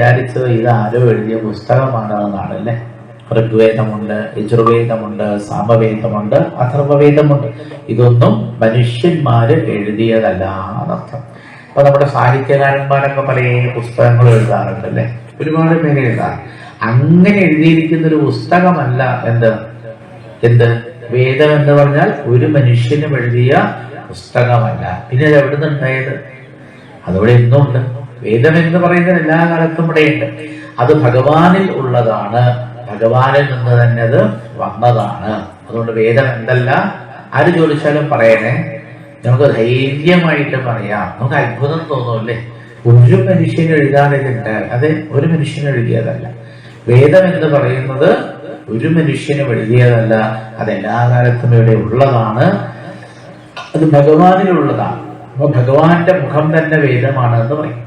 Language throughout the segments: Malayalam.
വിചാരിച്ചത് ഇത് ആരോ എഴുതിയ പുസ്തകമാണെന്നാണ് അല്ലേ ഋഗ്വേദമുണ്ട് യജുർവേദമുണ്ട് സാമവേദമുണ്ട് അഥർവവേദമുണ്ട്. ഇതൊന്നും മനുഷ്യന്മാര് എഴുതിയതല്ല എന്നർത്ഥം അപ്പൊ നമ്മുടെ സാഹിത്യകാരന്മാരൊക്കെ പല പുസ്തകങ്ങൾ എഴുതാറുണ്ട് അല്ലേ ഒരുപാട് പേര് എഴുതാറ്. അങ്ങനെ എഴുതിയിരിക്കുന്ന ഒരു പുസ്തകമല്ല എന്ത്? എന്ത്? വേദം എന്ന് പറഞ്ഞാൽ ഒരു മനുഷ്യനും എഴുതിയ പുസ്തകമല്ല. പിന്നെ അത് എവിടെ നിന്നുണ്ടായത് അതവിടെ ഇന്നും ഉണ്ട്. വേദം എന്ന് പറയുന്നത് എല്ലാ കാലത്തും ഇവിടെയുണ്ട്. അത് ഭഗവാനിൽ ഉള്ളതാണ്. ഭഗവാനിൽ നിന്ന് തന്നെ അത് വന്നതാണ്. അതുകൊണ്ട് വേദം എന്തല്ല? ആര് ചോദിച്ചാലും പറയണേ. നമുക്ക് ധൈര്യമായിട്ട് പറയാം. നമുക്ക് അത്ഭുതം തോന്നുമല്ലേ ഒരു മനുഷ്യൻ എഴുതാനിതുണ്ട് അത് ഒരു മനുഷ്യൻ എഴുതിയതല്ല. വേദം എന്ന് പറയുന്നത് ഒരു മനുഷ്യനും എഴുതിയതല്ല. അത് എല്ലാ കാലത്തും ഇവിടെ ഉള്ളതാണ്. അത് ഭഗവാനിലുള്ളതാണ് അപ്പൊ ഭഗവാന്റെ മുഖം തന്നെ വേദമാണ് എന്ന് പറയും.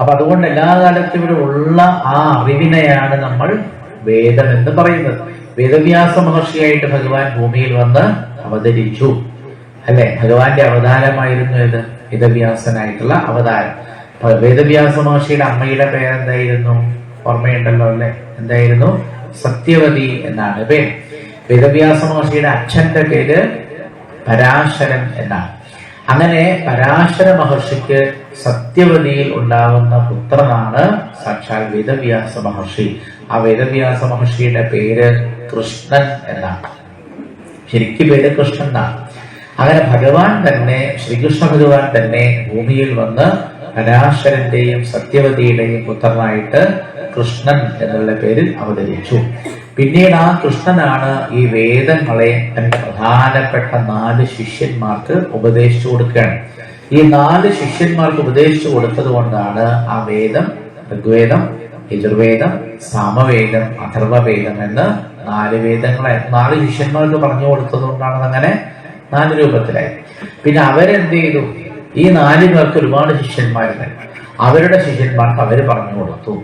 അപ്പൊ അതുകൊണ്ട് എല്ലാ കാലത്തും ഇവിടെ ഉള്ള ആ അറിവിനെയാണ് നമ്മൾ വേദം എന്ന് പറയുന്നത്. വേദവ്യാസ മഹർഷിയായിട്ട് ഭഗവാൻ ഭൂമിയിൽ വന്ന് അവതരിച്ചു. അല്ലെ? ഭഗവാന്റെ അവതാരമായിരുന്നു ഇത് വേദവ്യാസനായിട്ടുള്ള അവതാരം. വേദവ്യാസ മഹർഷിയുടെ അമ്മയുടെ പേരെന്തായിരുന്നു? ഓർമ്മയുണ്ടല്ലോ അല്ലെ? എന്തായിരുന്നു? സത്യവതി എന്നാണ് പേര്. വേദവ്യാസ മഹർഷിയുടെ അച്ഛന്റെ പേര് പരാശരൻ എന്നാണ്. അങ്ങനെ പരാശര മഹർഷിക്ക് സത്യവതിയിൽ ഉണ്ടാവുന്ന പുത്രനാണ് സാക്ഷാൽ വേദവ്യാസ മഹർഷി. ആ വേദവ്യാസ മഹർഷിയുടെ പേര് കൃഷ്ണൻ എന്നാണ്. ശരിക്കും പേര് കൃഷ്ണൻ എന്നാണ്. അങ്ങനെ ഭഗവാൻ തന്നെ ശ്രീകൃഷ്ണ ഭഗവാൻ തന്നെ ഭൂമിയിൽ വന്ന് പരാശരന്റെയും സത്യവതിയുടെയും പുത്രനായിട്ട് കൃഷ്ണൻ എന്നുള്ള പേരിൽ അവതരിച്ചു. പിന്നീട് ആ കൃഷ്ണനാണ് ഈ വേദങ്ങളെ തന്റെ പ്രധാനപ്പെട്ട നാല് ശിഷ്യന്മാർക്ക് ഉപദേശിച്ചു കൊടുക്കുകയാണ്. ഈ നാല് ശിഷ്യന്മാർക്ക് ഉപദേശിച്ചു കൊടുത്തത് കൊണ്ടാണ് ആ വേദം ഋഗ്വേദം യജുർവേദം സാമവേദം അഥർവവേദം എന്ന് നാല് വേദങ്ങളെ നാല് ശിഷ്യന്മാർക്ക് പറഞ്ഞു കൊടുത്തത് കൊണ്ടാണ് അങ്ങനെ നാല് രൂപത്തിലായി. പിന്നെ അവരെന്ത് ചെയ്തു? ഈ നാല് പേർക്ക് ഒരുപാട് ശിഷ്യന്മാരുണ്ടായി അവരുടെ ശിഷ്യന്മാർക്ക് അവർ പറഞ്ഞു കൊടുത്തു.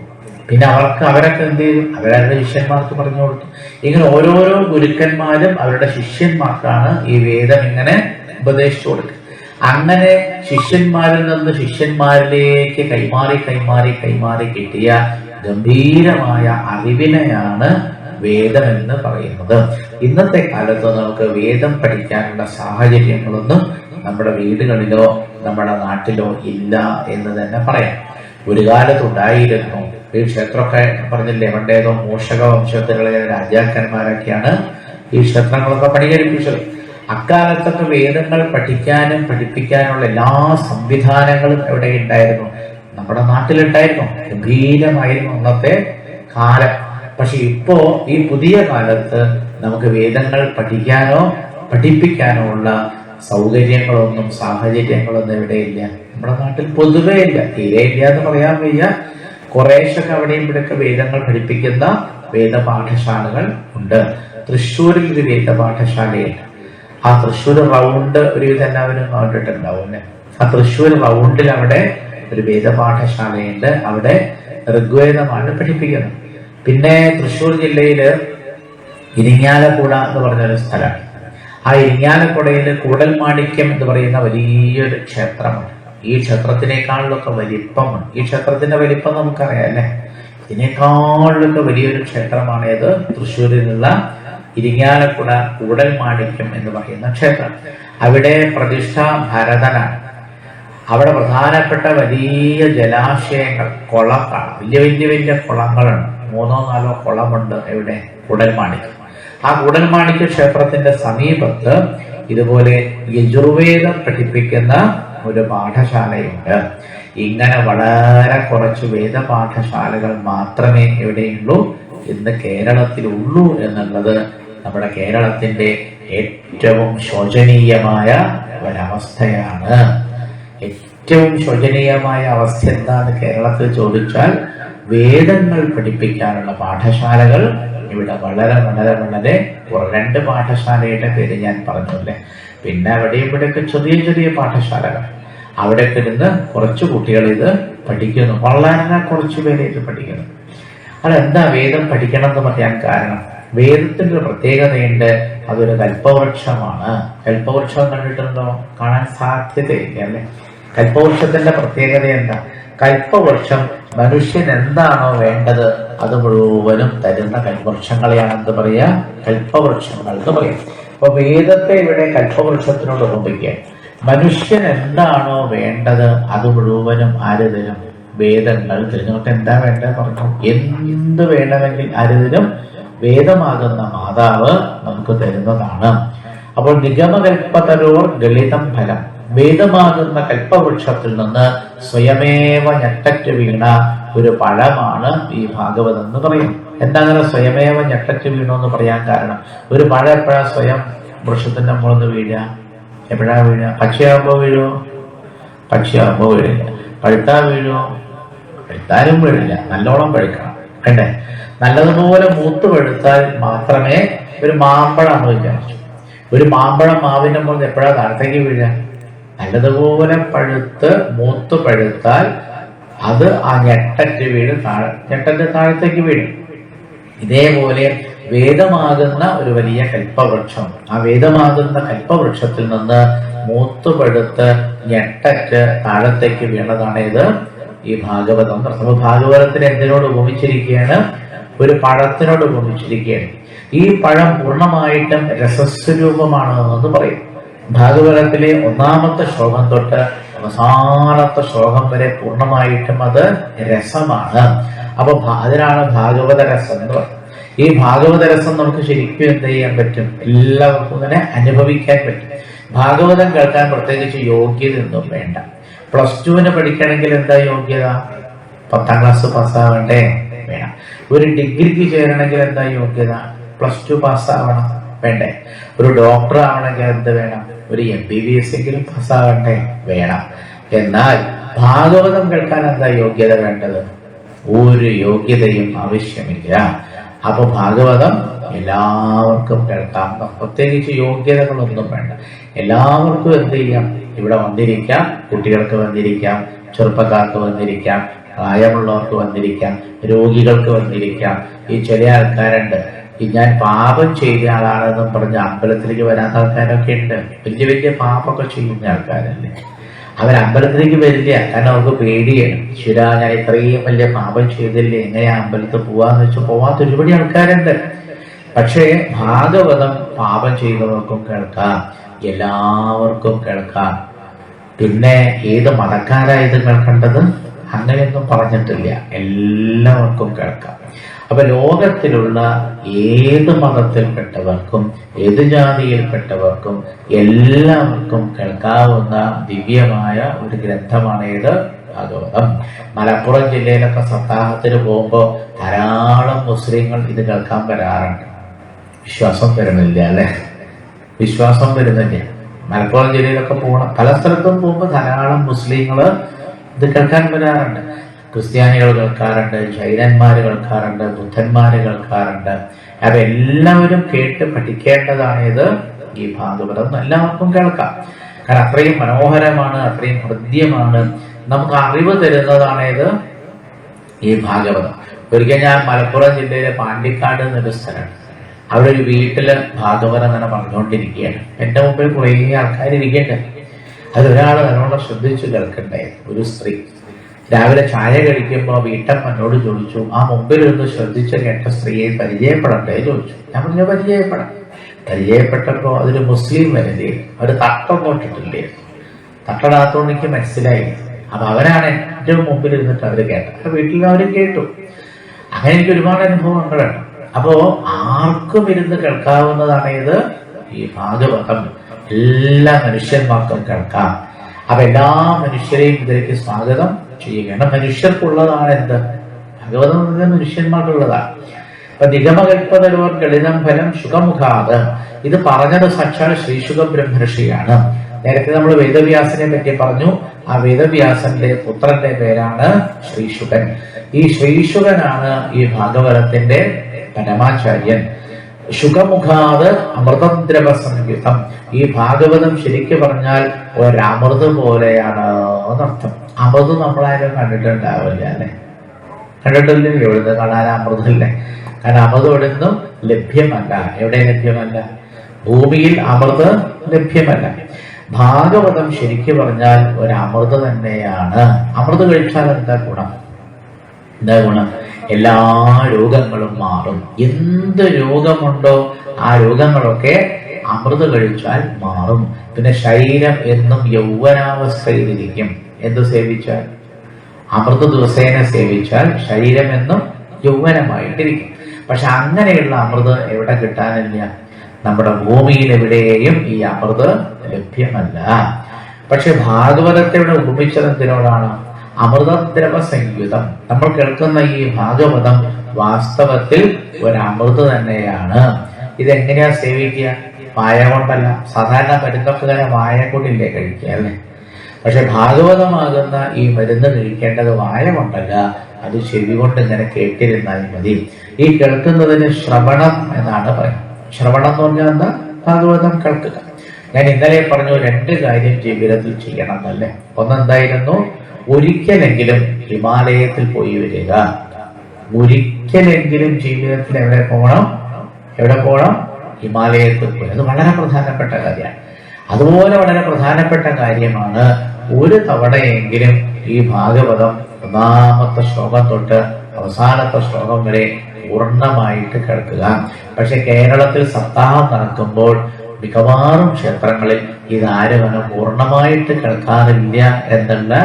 പിന്നെ അവർക്ക് അവരൊക്കെ എന്ത് ചെയ്തു? അവരവരുടെ ശിഷ്യന്മാർക്ക് പറഞ്ഞു കൊടുത്തു. ഇങ്ങനെ ഓരോരോ ഗുരുക്കന്മാരും അവരുടെ ശിഷ്യന്മാർക്കാണ് ഈ വേദം ഇങ്ങനെ ഉപദേശിച്ചു കൊടുക്കുക അങ്ങനെ ശിഷ്യന്മാരിൽ നിന്ന് ശിഷ്യന്മാരിലേക്ക് കൈമാറി കൈമാറി കൈമാറി കിട്ടിയ ഗംഭീരമായ അറിവിനെയാണ് വേദം എന്ന് പറയുന്നത്. ഇന്നത്തെ കാലത്ത് നമുക്ക് വേദം പഠിക്കാനുള്ള സാഹചര്യങ്ങളൊന്നും നമ്മുടെ വീടുകളിലോ നമ്മുടെ നാട്ടിലോ ഇല്ല എന്ന് തന്നെ പറയാം. ഒരു കാലത്തുണ്ടായിരുന്നു ഈ ക്ഷേത്രമൊക്കെ പറഞ്ഞില്ലേ? പണ്ടേതോ മൂഷക വംശത്തിലുള്ള രാജാക്കന്മാരൊക്കെയാണ് ഈ ക്ഷേത്രങ്ങളൊക്കെ പണികരിപ്പിച്ചത് അക്കാലത്തൊക്കെ വേദങ്ങൾ പഠിക്കാനും പഠിപ്പിക്കാനുള്ള എല്ലാ സംവിധാനങ്ങളും എവിടെ ഉണ്ടായിരുന്നു? നമ്മുടെ നാട്ടിലുണ്ടായിരുന്നു. ഗംഭീരമായിരുന്നു അന്നത്തെ കാലം. പക്ഷെ ഇപ്പോ ഈ പുതിയ കാലത്ത് നമുക്ക് വേദങ്ങൾ പഠിക്കാനോ പഠിപ്പിക്കാനോ ഉള്ള സൗകര്യങ്ങളൊന്നും സാഹചര്യങ്ങളൊന്നും എവിടെയില്ല നമ്മുടെ നാട്ടിൽ പൊതുവേ ഇല്ല. തീരെ ഇല്ല എന്ന് പറയാൻ വയ്യ. കുറേശ്ശൊക്കെ അവിടെയും ഇവിടെയൊക്കെ വേദങ്ങൾ പഠിപ്പിക്കുന്ന വേദപാഠശാലകൾ ഉണ്ട്. തൃശ്ശൂരിൽ ഒരു വേദപാഠശാലയുണ്ട്. ആ തൃശ്ശൂർ റൗണ്ട് ഒരുവിധം എല്ലാവരും കണ്ടിട്ടുണ്ടാവും ആ തൃശ്ശൂർ റൗണ്ടിൽ അവിടെ ഒരു വേദപാഠശാലയുണ്ട്. അവിടെ ഋഗ്വേദമാണ് പഠിപ്പിക്കുന്നത്. പിന്നെ തൃശ്ശൂർ ജില്ലയിൽ ഇരിങ്ങാലക്കുട എന്ന് പറഞ്ഞൊരു സ്ഥലമാണ്. ആ ഇരിങ്ങാലക്കുടയിൽ കൂടൽ മാണിക്യം എന്ന് പറയുന്ന വലിയൊരു ക്ഷേത്രമുണ്ട്. ഈ ക്ഷേത്രത്തിനേക്കാളിലൊക്കെ വലിപ്പമാണ്. ഈ ക്ഷേത്രത്തിന്റെ വലിപ്പം നമുക്കറിയാം അല്ലേ? ഇതിനേക്കാളിലൊക്കെ വലിയൊരു ക്ഷേത്രമാണേത്. ഏത് തൃശ്ശൂരിലുള്ള ഇരിങ്ങാലക്കുട കൂടൽ മാണിക്യം എന്ന് പറയുന്ന ക്ഷേത്രം. അവിടെ പ്രതിഷ്ഠ ഭരതനാണ്. അവിടെ പ്രധാനപ്പെട്ട വലിയ ജലാശയങ്ങൾ കുളങ്ങളാണ്. വലിയ വലിയ വലിയ കുളങ്ങളുണ്ട്. മൂന്നോ നാലോ കുളമുണ്ട് എവിടെ കൂടൽമാണിക്യം ആ കൂടൽമാണിക്യ ക്ഷേത്രത്തിന്റെ സമീപത്ത് ഇതുപോലെ യജുർവേദം പഠിപ്പിക്കുന്ന ഒരു പാഠശാലയുണ്ട്. ഇങ്ങനെ വളരെ കുറച്ച് വേദപാഠശാലകൾ മാത്രമേ എവിടെയുള്ളൂ ഇന്ന് കേരളത്തിലുള്ളൂ എന്നുള്ളത് നമ്മുടെ കേരളത്തിന്റെ ഏറ്റവും ശോചനീയമായ ഒരവസ്ഥയാണ്. ഏറ്റവും ശോചനീയമായ അവസ്ഥ എന്താണ് കേരളത്തിൽ ചോദിച്ചാൽ വേദങ്ങൾ പഠിപ്പിക്കാനുള്ള പാഠശാലകൾ ഇവിടെ വളരെ വളരെ വളരെ രണ്ട് പാഠശാലയുടെ പേര് ഞാൻ പറഞ്ഞല്ലേ? പിന്നെ അവിടെ ഇവിടെയൊക്കെ ചെറിയ ചെറിയ പാഠശാലകൾ. അവിടെ ഇരുന്ന് കുറച്ച് കുട്ടികൾ ഇത് പഠിക്കുന്നു. വളരെ കുറച്ച് പേരെ ഇത് പഠിക്കുന്നു. അതെന്താ വേദം പഠിക്കണം എന്ന് പറയാൻ കാരണം? വേദത്തിന്റെ ഒരു പ്രത്യേകതയുണ്ട്. അതൊരു കൽപ്പവൃക്ഷമാണ്. കൽപ്പവൃക്ഷം കണ്ടിട്ടുണ്ടോ കാണാൻ സാധ്യതയില്ല അല്ലെ? കൽപ്പവൃക്ഷത്തിന്റെ പ്രത്യേകത എന്താ കൽപ്പവൃക്ഷം മനുഷ്യൻ എന്താണോ വേണ്ടത് അത് മുഴുവനും തരുന്ന കൽവൃക്ഷങ്ങളെയാണ് എന്ത് പറയാ? കൽപ്പവൃക്ഷങ്ങൾ എന്ന് പറയും. അപ്പൊ വേദത്തെ ഇവിടെ കൽപ്പവൃക്ഷത്തിനോട് ഒപ്പിക്കുക മനുഷ്യൻ എന്താണോ വേണ്ടത് അത് മുഴുവനും ആര് തരും വേദങ്ങൾ തിരഞ്ഞോട്ട് എന്താ വേണ്ടത് പറഞ്ഞു. എന്ത് വേണമെങ്കിൽ ആര് തരും വേദമാകുന്ന മാതാവ് നമുക്ക് തരുന്നതാണ്. അപ്പോൾ നിഗമകൽപ്പതരോർ ഗളിതം ഫലം. വേദമാകുന്ന കൽപ്പവൃക്ഷത്തിൽ നിന്ന് സ്വയമേവ ഞെട്ടറ്റ് വീണ ഒരു പഴമാണ് ഈ ഭാഗവതം എന്ന് പറയും എന്താ അങ്ങനെ സ്വയമേവ ഞെട്ടറ്റ് വീണു എന്ന് പറയാൻ കാരണം. ഒരു മഴ എപ്പോഴാ സ്വയം വൃക്ഷത്തിന്റെ മുകളിൽ വീഴുക? എപ്പോഴാ വീഴുക? പക്ഷിയാകുമ്പോ വീഴുമോ പക്ഷിയാകുമ്പോ വീഴില്ല. പഴുത്താ വീഴുമോ പഴുത്താലും വീഴില്ല. നല്ലോണം പഴുക്കണം. വേണ്ടേ നല്ലതുപോലെ മൂത്ത് പഴുത്താൽ മാത്രമേ ഒരു മാമ്പഴം വിചാരിച്ചു. ഒരു മാമ്പഴം മാവിന്റെ മുകളിൽ എപ്പോഴാ താഴത്തേക്ക് വീഴുക? നല്ലതുപോലെ പഴുത്ത് മൂത്ത് പഴുത്താൽ അത് ആ ഞെട്ടറ്റ് വീട് താഴെ ഞെട്ടന്റെ താഴത്തേക്ക് വീഴും. ഇതേപോലെ വേദമാകുന്ന ഒരു വലിയ കൽപ്പവൃക്ഷം. ആ വേദമാകുന്ന കൽപ്പവൃക്ഷത്തിൽ നിന്ന് മൂത്തുപഴുത്ത് ഞെട്ടറ്റ് താഴത്തേക്ക് വീണതാണ് ഇത്. ഈ ഭാഗവതം പ്രഥമ ഭാഗവതത്തിന് എന്തിനോട് ഉപമിച്ചിരിക്കുകയാണ്? ഒരു പഴത്തിനോട് ഉപമിച്ചിരിക്കുകയാണ്. ഈ പഴം പൂർണമായിട്ടും രസസ്വരൂപമാണ് എന്ന് പറയും. ഭാഗവതത്തിലെ ഒന്നാമത്തെ ശ്ലോകം തൊട്ട് അവസാനത്തെ ശ്ലോകം വരെ പൂർണമായിട്ടും അത് രസമാണ്. അപ്പൊ അതിനാണ് ഭാഗവത രസം എന്ന് പറയുന്നത് ഈ ഭാഗവത രസം നമുക്ക് ശരിക്കും എന്ത് ചെയ്യാൻ പറ്റും? എല്ലാവർക്കും തന്നെ അനുഭവിക്കാൻ പറ്റും. ഭാഗവതം കേൾക്കാൻ പ്രത്യേകിച്ച് യോഗ്യത ഒന്നും വേണ്ട. പ്ലസ് ടുവിന് പഠിക്കണമെങ്കിൽ എന്താ യോഗ്യത? പത്താം ക്ലാസ് പാസ്സാവണ്ടേ? വേണം. ഒരു ഡിഗ്രിക്ക് ചേരണമെങ്കിൽ എന്താ യോഗ്യത? പ്ലസ് ടു പാസ്സാവണം. വേണ്ടേ? ഒരു ഡോക്ടർ ആവണമെങ്കിൽ എന്ത് വേണം? ഒരു എം ബി ബി എസ് എങ്കിലും പാസ്സാവണ്ടേ? വേണം. എന്നാൽ ഭാഗവതം കേൾക്കാൻ എന്താ യോഗ്യത വേണ്ടത്? ഒരു യോഗ്യതയും ആവശ്യമില്ല. അപ്പൊ ഭാഗവതം എല്ലാവർക്കും കേൾക്കാം. പ്രത്യേകിച്ച് യോഗ്യതകളൊന്നും വേണ്ട. എല്ലാവർക്കും എന്ത് ചെയ്യാം? ഇവിടെ വന്നിരിക്കാം. കുട്ടികൾക്ക് വന്നിരിക്കാം. ചെറുപ്പക്കാർക്ക് വന്നിരിക്കാം. പ്രായമുള്ളവർക്ക് വന്നിരിക്കാം. രോഗികൾക്ക് വന്നിരിക്കാം. ഈ ചില ആൾക്കാരുണ്ട്. ഈ ഞാൻ പാപം ചെയ്ത ആളാണെന്നും പറഞ്ഞ് അമ്പലത്തിലേക്ക് വരാത്ത ആൾക്കാരൊക്കെ ഉണ്ട്. വലിയ വലിയ പാപമൊക്കെ ചെയ്യുന്ന ആൾക്കാരല്ലേ? അവർ അമ്പലത്തിലേക്ക് വരില്ല. കാരണം അവർക്ക് പേടിയാണ്. ശിര ഞാൻ ഇത്രയും വലിയ പാപം ചെയ്തില്ലേ? എങ്ങനെയാ അമ്പലത്തിൽ പോവാന്ന് വെച്ചാൽ പോവാത്ത ഒരുപാട് ആൾക്കാരുണ്ട്. പക്ഷേ ഭാഗവതം പാപം ചെയ്തവർക്കും കേൾക്കാം. എല്ലാവർക്കും കേൾക്കാം. പിന്നെ ഏത് മതക്കാരായത് കേൾക്കേണ്ടത് അങ്ങനെയൊന്നും പറഞ്ഞിട്ടില്ല. എല്ലാവർക്കും കേൾക്കാം. അപ്പൊ ലോകത്തിലുള്ള ഏത് മതത്തിൽപ്പെട്ടവർക്കും ഏത് ജാതിയിൽപ്പെട്ടവർക്കും എല്ലാവർക്കും കേൾക്കാവുന്ന ദിവ്യമായ ഒരു ഗ്രന്ഥമാണ് ഏത് ഭാഗവതം. മലപ്പുറം ജില്ലയിലൊക്കെ സപ്താഹത്തിന് പോകുമ്പോൾ ധാരാളം മുസ്ലിങ്ങൾ ഇത് കേൾക്കാൻ വരാറുണ്ട്. വിശ്വാസം വരുന്നില്ല അല്ലെ? വിശ്വാസം വരുന്നില്ല. മലപ്പുറം ജില്ലയിലൊക്കെ പോകണം പല സ്ഥലത്തും പോകുമ്പോൾ ധാരാളം മുസ്ലിങ്ങൾ ഇത് കേൾക്കാൻ വരാറുണ്ട്. ക്രിസ്ത്യാനികൾ കേൾക്കാറുണ്ട് ജൈനന്മാർ കേൾക്കാറുണ്ട് ബുദ്ധന്മാർ കേൾക്കാറുണ്ട്. അവരെല്ലാവരും കേട്ട് പഠിക്കേണ്ടതാണ് ഇത്. ഈ ഭാഗവതം എല്ലാവർക്കും കേൾക്കാം. കാരണം അത്രയും മനോഹരമാണ് അത്രയും ഹൃദ്യമാണ്. നമുക്ക് അറിവ് തരുന്നതാണേത് ഈ ഭാഗവതം. ഒരിക്കൽ ഞാൻ മലപ്പുറം ജില്ലയിലെ പാണ്ടിക്കാട് എന്നൊരു സ്ഥലമാണ് അവിടെ ഒരു വീട്ടിൽ ഭാഗവതം അങ്ങനെ പറഞ്ഞുകൊണ്ടിരിക്കുകയാണ്. എന്റെ മുമ്പിൽ കുറേ ആൾക്കാർ ഇരിക്കുന്നുണ്ട് അതൊരാൾ നല്ലോണം ശ്രദ്ധിച്ചു കേൾക്കണ്ടേ? ഒരു സ്ത്രീ. രാവിലെ ചായ കഴിക്കുമ്പോൾ വീട്ടമ്മനോട് ചോദിച്ചു ആ മുമ്പിൽ നിന്ന് ശ്രദ്ധിച്ച കേട്ട സ്ത്രീയെ പരിചയപ്പെടട്ടെ ചോദിച്ചു. ഞാൻ പറഞ്ഞു പരിചയപ്പെടാം. പരിചയപ്പെട്ടപ്പോ അതൊരു മുസ്ലിം വരില്ലേ അവർ തട്ടം തൊട്ടിട്ടില്ലേ? തട്ടടാത്തോണ്ട് എനിക്ക് മനസ്സിലായി. അപ്പൊ അവരാണ് ഏറ്റവും മുമ്പിൽ ഇരുന്നിട്ട് അവർ കേട്ടത്. അപ്പൊ വീട്ടിൽ അവരും കേട്ടു. അങ്ങനെ എനിക്ക് ഒരുപാട് അനുഭവങ്ങളുണ്ട് അപ്പോ ആർക്കും ഇരുന്ന് കേൾക്കാവുന്നതാണ് ഇത് ഈ ഭാഗവതം. എല്ലാ മനുഷ്യന്മാർക്കും കേൾക്കാം. അപ്പൊ എല്ലാ മനുഷ്യരെയും ഇതിലേക്ക് സ്വാഗതം ചെയ്യുകയാണ്. മനുഷ്യർക്കുള്ളതാണ് എന്ത്? ഭഗവതം എന്നത് മനുഷ്യന്മാർക്കുള്ളതാണ്. അപ്പൊ നിഗമകൽപ്പതലോർ ഗളിതം ഫലം സുഖമുഖാത് ഇത് പറഞ്ഞത് സാക്ഷാൽ ശ്രീശുഖ ബ്രഹ്മർഷിയാണ് നേരത്തെ നമ്മൾ വേദവ്യാസനെ പറ്റി പറഞ്ഞു. ആ വേദവ്യാസന്റെ പുത്രന്റെ പേരാണ് ശ്രീശുഖൻ. ഈ ശ്രീശുഖനാണ് ഈ ഭാഗവതത്തിന്റെ പരമാചാര്യൻ. ശുഖമുഖാത് അമൃതദ്രവ സംയുതം ഈ ഭാഗവതം ശരിക്കു പറഞ്ഞാൽ ഒരമൃത് പോലെയാണ് എന്നർത്ഥം. അമൃത് നമ്മളാരും കണ്ടിട്ടുണ്ടാവില്ല അല്ലെ? കണ്ടിട്ടില്ലേ എവിടുന്ന് കാണാൻ അമൃതല്ലേ കാരണം അമൃത് എവിടുന്നും ലഭ്യമല്ല. എവിടെ ലഭ്യമല്ല? ഭൂമിയിൽ അമൃത് ലഭ്യമല്ല. ഭാഗവതം ശരിക്കു പറഞ്ഞാൽ ഒരു തന്നെയാണ്. അമൃത് കഴിച്ചാൽ എന്താ ഗുണം? എന്താ ഗുണം? എല്ലാ രോഗങ്ങളും മാറും. എന്ത് രോഗമുണ്ടോ ആ രോഗങ്ങളൊക്കെ അമൃത് കഴിച്ചാൽ മാറും. പിന്നെ ശരീരം എന്നും യൗവനാവസ്ഥയിലിരിക്കും. എന്ത് സേവിച്ചാൽ? അമൃത് ദിവസേന സേവിച്ചാൽ ശരീരം എന്നും യൗവനമായിട്ടിരിക്കും. പക്ഷെ അങ്ങനെയുള്ള അമൃത് എവിടെ കിട്ടാനില്ല? നമ്മുടെ ഭൂമിയിൽ എവിടെയും ഈ അമൃത് ലഭ്യമല്ല. പക്ഷെ ഭാഗവതത്തെ ഇവിടെ ഉപമിച്ചത് എന്തിനോടാണ്? അമൃതദ്രവ സംയുതം നമ്മൾ കേൾക്കുന്ന ഈ ഭാഗവതം വാസ്തവത്തിൽ ഒരു അമൃത് തന്നെയാണ്. ഇതെങ്ങനെയാ സേവിക്കുക വായ കൊണ്ടല്ല. സാധാരണ മരുന്നൊക്കെ വായ കൊണ്ടില്ലേ കഴിക്കുക അല്ലേ? പക്ഷെ ഭാഗവതമാകുന്ന ഈ മരുന്ന് കഴിക്കേണ്ടത് വായ കൊണ്ടല്ല. അത് ചെവി കൊണ്ട് ഇങ്ങനെ കേട്ടിരുന്നാൽ മതി. ഈ കേൾക്കുന്നതിന് ശ്രവണം എന്നാണ് പറയുന്നത്. ശ്രവണം എന്ന് പറഞ്ഞാൽ എന്താ? ഭാഗവതം കേൾക്കുക. ഞാൻ ഇന്നലെ പറഞ്ഞു രണ്ട് കാര്യം ജീവിതത്തിൽ ചെയ്യണം എന്നല്ലേ. ഒന്നെന്തായിരുന്നു ഒരിക്കലെങ്കിലും ഹിമാലയത്തിൽ പോയി വരിക. ഒരിക്കലെങ്കിലും ജീവിതത്തിൽ എവിടെ പോകണം എവിടെ പോകണം ഹിമാലയത്തിൽ പോയി. അത് വളരെ പ്രധാനപ്പെട്ട കാര്യമാണ്. അതുപോലെ വളരെ പ്രധാനപ്പെട്ട കാര്യമാണ് ഒരു തവണയെങ്കിലും ഈ ഭാഗവതം ഒന്നാമത്തെ ശ്ലോകം തൊട്ട് അവസാനത്തെ ശ്ലോകം വരെ പൂർണമായിട്ട് കേൾക്കുക. പക്ഷെ കേരളത്തിൽ സപ്താഹം നടക്കുമ്പോൾ മിക്കവാറും ക്ഷേത്രങ്ങളിൽ ഇതാരും അങ്ങനെ പൂർണമായിട്ട് കേൾക്കാറില്ല എന്നുള്ള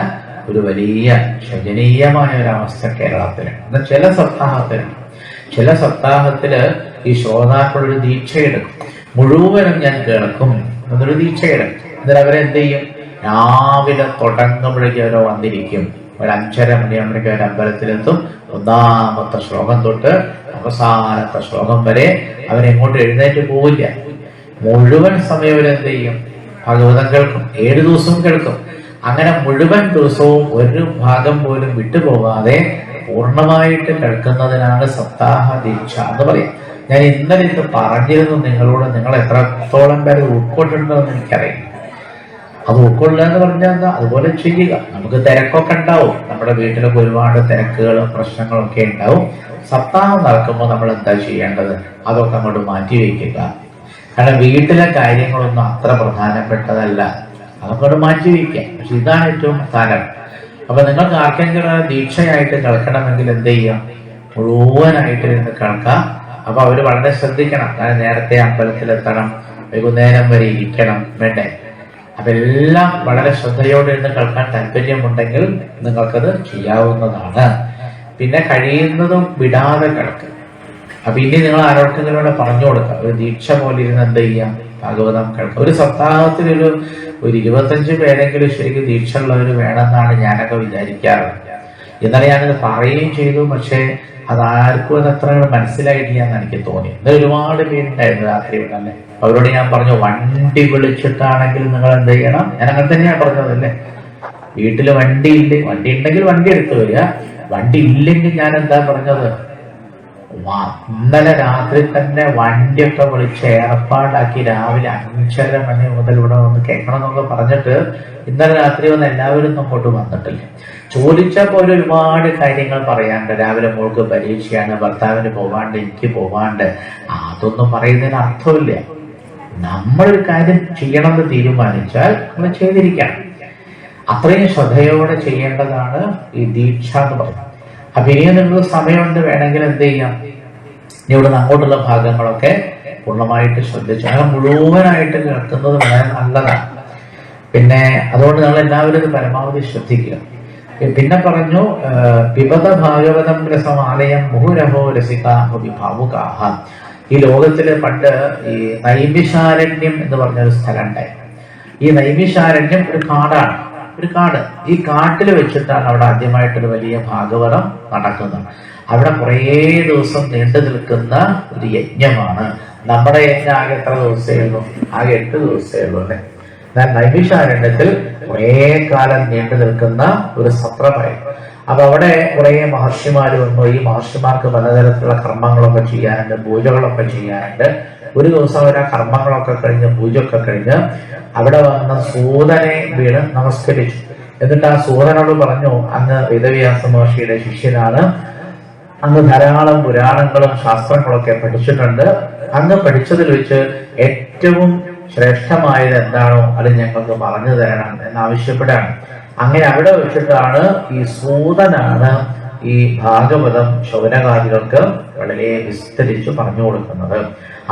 ഒരു വലിയ ശോചനീയമായ ഒരവസ്ഥ കേരളത്തിലാണ്. എന്നാൽ ചില സപ്താഹത്തിലാണ്. ചില സപ്താഹത്തിൽ ഈ ശ്രോതാക്കളൊരു ദീക്ഷയെടുക്കും. മുഴുവനും ഞാൻ കേൾക്കും. എന്നൊരു ദീക്ഷയെടുക്കും എന്നിട്ട് അവരെന്ത് ചെയ്യും? രാവിലെ തുടങ്ങുമ്പോഴേക്കും അവരോ വന്നിരിക്കും. ഒരു അഞ്ചര മണിയാകുമ്പോഴേക്കും അവർ അമ്പലത്തിലെത്തും. ഒന്നാമത്തെ ശ്ലോകം തൊട്ട് അവസാനത്തെ ശ്ലോകം വരെ അവരെങ്ങോട്ട് എഴുന്നേറ്റ് പോവില്ല. മുഴുവൻ സമയം അവരെന്ത് ചെയ്യും? ഭഗവതം കേൾക്കും. ഏഴ് ദിവസവും കേൾക്കും. അങ്ങനെ മുഴുവൻ ദിവസവും ഒരു ഭാഗം പോലും വിട്ടുപോകാതെ പൂർണമായിട്ട് കേൾക്കുന്നതിനാണ് സപ്താഹ ദീക്ഷ എന്ന് പറയും ഞാൻ ഇന്നലെ ഇത് പറഞ്ഞിരുന്നു നിങ്ങളോട്. നിങ്ങൾ എത്രത്തോളം പേര് ഉൾക്കൊണ്ടിട്ടുണ്ടെന്ന് എനിക്കറിയാം അത് ഉൾക്കൊള്ളുക എന്ന് പറഞ്ഞാൽ എന്താ? അതുപോലെ ചെയ്യുക. നമുക്ക് തിരക്കൊക്കെ ഉണ്ടാവും. നമ്മുടെ വീട്ടിലൊക്കെ ഒരുപാട് തിരക്കുകളും പ്രശ്നങ്ങളും ഒക്കെ ഉണ്ടാവും. സപ്താഹം നടക്കുമ്പോൾ നമ്മൾ എന്താ ചെയ്യേണ്ടത്? അതൊക്കെ അങ്ങോട്ട് മാറ്റി വയ്ക്കുക. കാരണം വീട്ടിലെ കാര്യങ്ങളൊന്നും അത്ര പ്രധാനപ്പെട്ടതല്ല. അതൊക്കെ അങ്ങോട്ട് മാറ്റി വയ്ക്കുക പക്ഷെ ഇതാണ് ഏറ്റവും സാരം അപ്പൊ നിങ്ങൾക്ക് ആർക്കെങ്കിലും ദീക്ഷയായിട്ട് കിടക്കണമെങ്കിൽ എന്ത് ചെയ്യാം? മുഴുവനായിട്ട് ഇരുന്ന് കിടക്കാം അപ്പൊ അവർ വളരെ ശ്രദ്ധിക്കണം. കാരണം നേരത്തെ അമ്പലത്തിലെത്തണം വൈകുന്നേരം വരെ ഇരിക്കണം വേണ്ടേ? അപ്പൊ എല്ലാം വളരെ ശ്രദ്ധയോടെ ഇരുന്ന് കേൾക്കാൻ താല്പര്യമുണ്ടെങ്കിൽ നിങ്ങൾക്കത് ചെയ്യാവുന്നതാണ്. പിന്നെ കഴിയുന്നതും വിടാതെ കിടക്കുക അപ്പൊ ഇനി നിങ്ങൾ ആരോഗ്യങ്ങളോട് പറഞ്ഞു കൊടുക്കുക. ഒരു ദീക്ഷ പോലെ ഇരുന്ന് എന്ത് ചെയ്യാം? ഭാഗവതം കേൾക്കുക ഒരു സപ്താഹത്തിൽ ഒരു ഇരുപത്തഞ്ച് പേരെങ്കിലും ശരിക്കും ദീക്ഷ ഉള്ളവർ വേണമെന്നാണ് ഞാനൊക്കെ വിചാരിക്കാറ്. ഇന്നലെ ഞാനത് പറയുകയും ചെയ്തു പക്ഷേ അതാർക്കും അത് അത്ര മനസ്സിലായിട്ടില്ല എന്ന് എനിക്ക് തോന്നി. എന്നാൽ ഒരുപാട് പേരുണ്ടായിരുന്നു രാത്രി തന്നെ അവരോട് ഞാൻ പറഞ്ഞു വണ്ടി വിളിച്ചിട്ടാണെങ്കിൽ നിങ്ങൾ എന്ത് ചെയ്യണം? ഞാൻ അങ്ങനെ തന്നെയാണ് പറഞ്ഞതല്ലേ. വീട്ടിൽ വണ്ടി ഇല്ല? വണ്ടി ഉണ്ടെങ്കിൽ വണ്ടി എടുത്തു വരിക. വണ്ടി ഇല്ലെങ്കിൽ ഞാൻ എന്താ പറഞ്ഞത്? ഇന്നലെ രാത്രി തന്നെ വണ്ടിയൊക്കെ വിളിച്ച് ഏർപ്പാടാക്കി രാവിലെ അഞ്ചര മണി മുതൽ ഇവിടെ വന്ന് കേൾക്കണം എന്നൊക്കെ പറഞ്ഞിട്ട് ഇന്നലെ രാത്രി വന്ന് എല്ലാവരും അങ്ങോട്ട് വന്നിട്ടില്ല. ചോദിച്ചപ്പോൾ പോലും ഒരുപാട് കാര്യങ്ങൾ പറയാണ്ട് രാവിലെ മോൾക്ക് പരീക്ഷയാണ് ഭർത്താവിന് പോവാണ്ട് എനിക്ക് പോവാണ്ട്. അതൊന്നും പറയുന്നതിന് അർത്ഥമില്ല. നമ്മളൊരു കാര്യം ചെയ്യണമെന്ന് തീരുമാനിച്ചാൽ നമ്മൾ ചെയ്തിരിക്കണം. അത്രയും ശ്രദ്ധയോടെ ചെയ്യേണ്ടതാണ് ഈ ദീക്ഷ എന്ന് പറയുന്നത്. അപ്പൊ ഇനിയും നിങ്ങൾക്ക് സമയമുണ്ട് വേണമെങ്കിൽ എന്ത് ചെയ്യാം? ഇനി ഇവിടെ അങ്ങോട്ടുള്ള ഭാഗങ്ങളൊക്കെ പൂർണമായിട്ട് ശ്രദ്ധിച്ചു. അങ്ങനെ മുഴുവനായിട്ട് കേൾക്കുന്നത് വളരെ നല്ലതാണ്. പിന്നെ അതുകൊണ്ട് നിങ്ങൾ എല്ലാവരും ഇത് പരമാവധി ശ്രദ്ധിക്കുക. പിന്നെ പറഞ്ഞു വിപത ഭാഗവതം രസമാലയം മുഹുരഹോ രസികാഹി വിഭാവുകാഹ ഈ ലോകത്തിൽ പണ്ട് ഈ നൈമിഷാരണ്യം എന്ന് പറഞ്ഞൊരു സ്ഥലം ഉണ്ടായി ഈ നൈമിഷാരണ്യം ഒരു കാടാണ്. ഒരു കാട്. ഈ കാട്ടിൽ വെച്ചിട്ടാണ് അവിടെ ആദ്യമായിട്ടൊരു വലിയ ഭാഗവതം നടക്കുന്നത്. അവിടെ കുറേ ദിവസം നീണ്ടു നിൽക്കുന്ന ഒരു യജ്ഞമാണ്. നമ്മുടെ യജ്ഞം ആകെ എത്ര ദിവസമേ ഉള്ളൂ? ആകെ എട്ട് ദിവസമേ ഉള്ളൂ അല്ലെ? എന്നാൽ നൈമിഷാരണ്യത്തിൽ കുറേ കാലം നീണ്ടു നിൽക്കുന്ന ഒരു സത്രമായി അപ്പൊ അവിടെ കുറെ മഹർഷിമാർ വന്നു. ഈ മഹർഷിമാർക്ക് പലതരത്തിലുള്ള കർമ്മങ്ങളൊക്കെ ചെയ്യാനുണ്ട് പൂജകളൊക്കെ ചെയ്യാനുണ്ട്. ഒരു ദിവസം അവർ ആ കർമ്മങ്ങളൊക്കെ കഴിഞ്ഞ് പൂജയൊക്കെ കഴിഞ്ഞ് അവിടെ വന്ന സൂതനെ വീണ് നമസ്കരിച്ചു. എന്നിട്ട് ആ സൂതനോട് പറഞ്ഞു അങ്ങ് വേദവ്യാസ മഹർഷിയുടെ ശിഷ്യനാണ്. അങ്ങ് ധാരാളം പുരാണങ്ങളും ശാസ്ത്രങ്ങളൊക്കെ പഠിച്ചിട്ടുണ്ട്. അങ്ങ് പഠിച്ചതിൽ വെച്ച് ഏറ്റവും ശ്രേഷ്ഠമായത് എന്താണോ അത് ഞങ്ങൾക്ക് പറഞ്ഞു തരണം എന്ന് എന്നാവശ്യപ്പെടാണ് അങ്ങനെ അവിടെ വെച്ചിട്ടാണ് ഈ സൂതനാണ് ഈ ഭാഗവതം ശൗനകാദികൾക്ക് വളരെ വിസ്തരിച്ച് പറഞ്ഞു കൊടുക്കുന്നത്.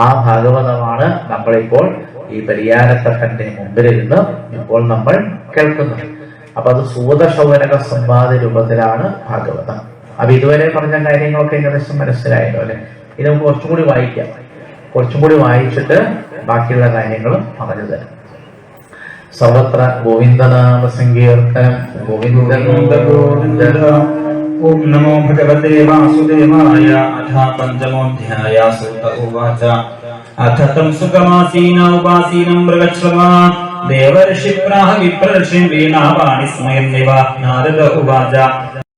ആ ഭാഗവതമാണ് നമ്മളിപ്പോൾ ഈ പരിയാരത്തട്ടന്റെ മുമ്പിലിരുന്ന് ഇപ്പോൾ നമ്മൾ കേൾക്കുന്നത്. അപ്പൊ അത് സൂതശൗനക സംവാദ രൂപത്തിലാണ് ഭാഗവതം. അപ്പൊ ഇതുവരെ പറഞ്ഞ കാര്യങ്ങളൊക്കെ ഏകദേശം മനസ്സിലായല്ലോ അല്ലെ? ഇത് നമുക്ക് കുറച്ചും കൂടി വായിക്കാം. കുറച്ചും കൂടി വായിച്ചിട്ട് ബാക്കിയുള്ള കാര്യങ്ങളും പറഞ്ഞു തരാം. സർവത്ര ഗോവിന്ദനാമ സങ്കീർത്തനം. ഗോവിന്ദ ഗോവിന്ദ. ഓം നമോ ഭഗവതേ വാസുദേവായ അഥ പഞ്ചമോധ്യായ സൂത ഉവാച അഥ തം സുഖമാസീന ഉപാസീനം മൃഗശ്രമ ദേവർഷിപ്രാഹ വിപ്രർഷി വീണാവാണി സ്മയം നിവ നാരദ ഉവാച